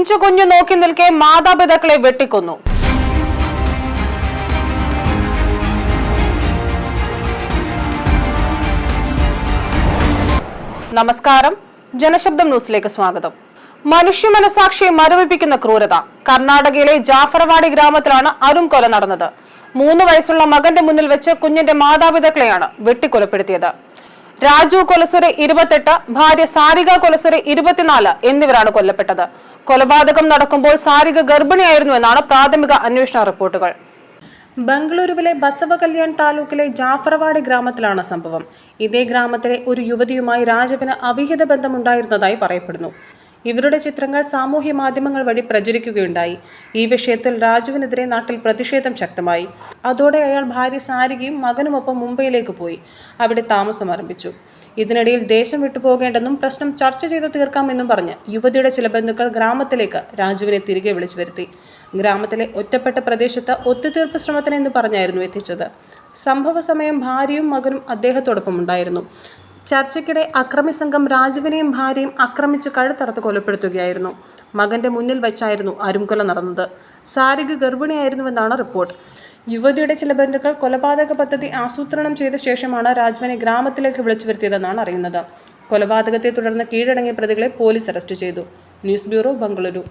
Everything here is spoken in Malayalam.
പിഞ്ചു കുഞ്ഞു നോക്കി നിൽക്കെ മാതാപിതാക്കളെ വെട്ടിക്കൊന്നു. നമസ്കാരം. ജനശബ്ദം ന്യൂസിലേക്ക് സ്വാഗതം. മനുഷ്യ മനസാക്ഷിയെ മരവിപ്പിക്കുന്ന ക്രൂരത. കർണാടകയിലെ ജാഫർവാടി ഗ്രാമത്തിലാണ് അരുൺ കൊല നടന്നത്. മൂന്ന് വയസ്സുള്ള മകന്റെ മുന്നിൽ വെച്ച് കുഞ്ഞിന്റെ മാതാപിതാക്കളെയാണ് വെട്ടിക്കൊലപ്പെടുത്തിയത്. രാജു കൊലസുര ഇരുപത്തെട്ട് ഭാര്യ സാരിക കൊലസുര ഇരുപത്തിനാല് എന്നിവരാണ് കൊല്ലപ്പെട്ടത്. കൊലപാതകം നടക്കുമ്പോൾ സാരിക ഗർഭിണിയായിരുന്നു എന്നാണ് പ്രാഥമിക അന്വേഷണ റിപ്പോർട്ടുകൾ. ബംഗളൂരുവിലെ ബസവ കല്യാൺ താലൂക്കിലെ ജാഫറവാടി ഗ്രാമത്തിലാണ് സംഭവം. ഇതേ ഗ്രാമത്തിലെ ഒരു യുവതിയുമായി രാജവിന് അവിഹിത ബന്ധമുണ്ടായിരുന്നതായി പറയപ്പെടുന്നു. ഇവരുടെ ചിത്രങ്ങൾ സാമൂഹ്യ മാധ്യമങ്ങൾ വഴി പ്രചരിക്കുകയുണ്ടായി. ഈ വിഷയത്തിൽ രാജുവിനെതിരെ നാട്ടിൽ പ്രതിഷേധം ശക്തമായി. അതോടെ അയാൾ ഭാര്യ സാരികയും മകനുമൊപ്പം മുംബൈയിലേക്ക് പോയി. അവിടെ താമസം ആരംഭിച്ചു. ഇതിനിടയിൽ ദേശം വിട്ടുപോകേണ്ടെന്നും പ്രശ്നം ചർച്ച ചെയ്ത് തീർക്കാമെന്നും പറഞ്ഞ് യുവതിയുടെ ചില ബന്ധുക്കൾ ഗ്രാമത്തിലേക്ക് രാജുവിനെ തിരികെ വിളിച്ചു വരുത്തി. ഗ്രാമത്തിലെ ഒറ്റപ്പെട്ട പ്രദേശത്ത് ഒത്തുതീർപ്പ് ശ്രമത്തിനെന്ന് പറഞ്ഞായിരുന്നു എത്തിച്ചത്. സംഭവ സമയം ഭാര്യയും മകനും അദ്ദേഹത്തോടൊപ്പം ഉണ്ടായിരുന്നു ചർച്ചയ്ക്കിടെ അക്രമി സംഘം രാജുവിനെയും ഭാര്യയും ആക്രമിച്ച് കഴുത്തറത്ത് കൊലപ്പെടുത്തുകയായിരുന്നു. മകന്റെ മുന്നിൽ വെച്ചായിരുന്നു അരുംകൊല നടന്നത്. സാരിക ഗർഭിണിയായിരുന്നുവെന്നാണ് റിപ്പോർട്ട്. യുവതിയുടെ ചില ബന്ധുക്കൾ കൊലപാതക പദ്ധതി ആസൂത്രണം ചെയ്ത ശേഷമാണ് രാജുവിനെ ഗ്രാമത്തിലേക്ക് വിളിച്ചു വരുത്തിയതെന്നാണ് അറിയുന്നത്. കൊലപാതകത്തെ തുടർന്ന് കീഴടങ്ങിയ പ്രതികളെ പോലീസ് അറസ്റ്റ് ചെയ്തു. News bureau Bengaluru.